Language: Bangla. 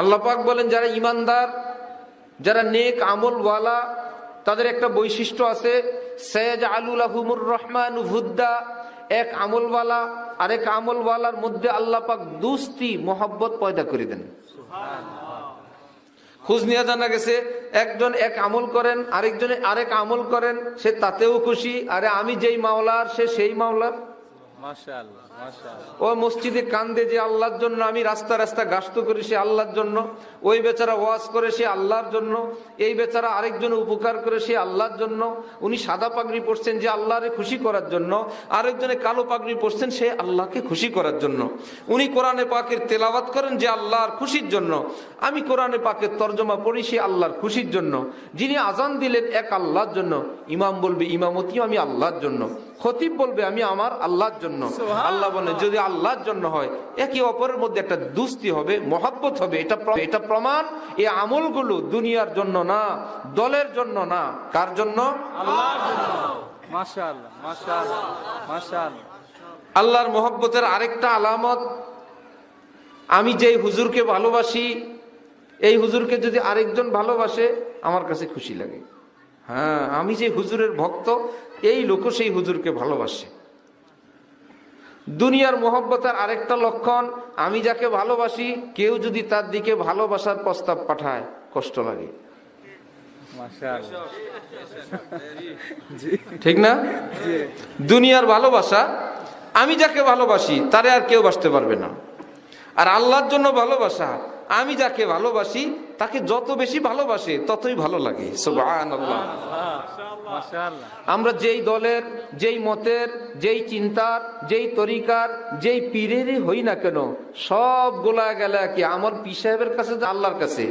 আল্লাহ পাক বলেন যারা ইমানদার যারা নেক আমলওয়ালা তাদের একটা বৈশিষ্ট্য আছে সৈয়দ আলুল আহমুর রহমান ভুদ্দা এক আমলওয়ালা আরেক আমলওয়ালার মধ্যে আল্লাহ পাক দুস্তি মোহাব্বত পয়দা করে দেন। খোঁজ নিয়ে জানা গেছে একজন এক আমল করেন আরেকজনে আরেক আমল করেন সে তাতেও খুশি আরে আমি যেই মাওলার সে সেই মাওলার। ও মসজিদে কান্দে যে আল্লাহর জন্য আমি রাস্তা রাস্তা গাস্ত করি সে আল্লাহর জন্য, ওই বেচারা ওয়াজ করে সে আল্লাহর জন্য, এই বেচারা আরেকজন উপকার করে সে আল্লাহর জন্য, উনি সাদা পাগড়ি পরছেন যে আল্লাহরে খুশি করার জন্য, আরেকজনে কালো পাগড়ি পরছেন সে আল্লাহকে খুশি করার জন্য। উনি কোরআনে পাকের তেলাওয়াত করেন যে আল্লাহর খুশির জন্য। আমি কোরআনে পাকের তর্জমা পড়ি সে আল্লাহর খুশির জন্য। যিনি আজান দিলেন এক আল্লাহর জন্য, ইমাম বলবে, ইমামতিও আমি আল্লাহর জন্য। খতিব বলবে আমি আমার আল্লাহর জন্য। আল্লাহ বলে যদি আল্লাহর জন্য হয় একে অপরের মধ্যে একটা দুস্তি হবে মহাব্বত হবে। এটা এটা প্রমাণ এই আমলগুলো দুনিয়ার জন্য না দলের জন্য না। কার জন্য? আল্লাহর মহব্বতের আরেকটা আলামত আমি যেই হুজুরকে ভালোবাসি এই হুজুরকে যদি আরেকজন ভালোবাসে আমার কাছে খুশি লাগে। হ্যাঁ আমি যে হুজুরের ভক্ত এই লোকও সেই হুজুরকে ভালোবাসে। দুনিয়ার মোহব্বতের আরেকটা লক্ষণ আমি যাকে ভালোবাসি কেউ যদি তার দিকে ভালোবাসার প্রস্তাব পাঠায় কষ্ট লাগে। ঠিক না? দুনিয়ার ভালোবাসা আমি যাকে ভালোবাসি তারে আর কেউ বাসতে পারবে না। আর আল্লাহর জন্য ভালোবাসা আমি যাকে ভালোবাসি তাকে যত বেশি ভালোবাসে, ততই ভালো লাগে। আমরা যেই দলের, যেই মতের, যেই চিন্তার, যেই তরিকার, যেই পীরেরই হই না কেন সব গোলা গেলে কি আমার পি সাহেবের কাছে, আল্লাহর কাছে?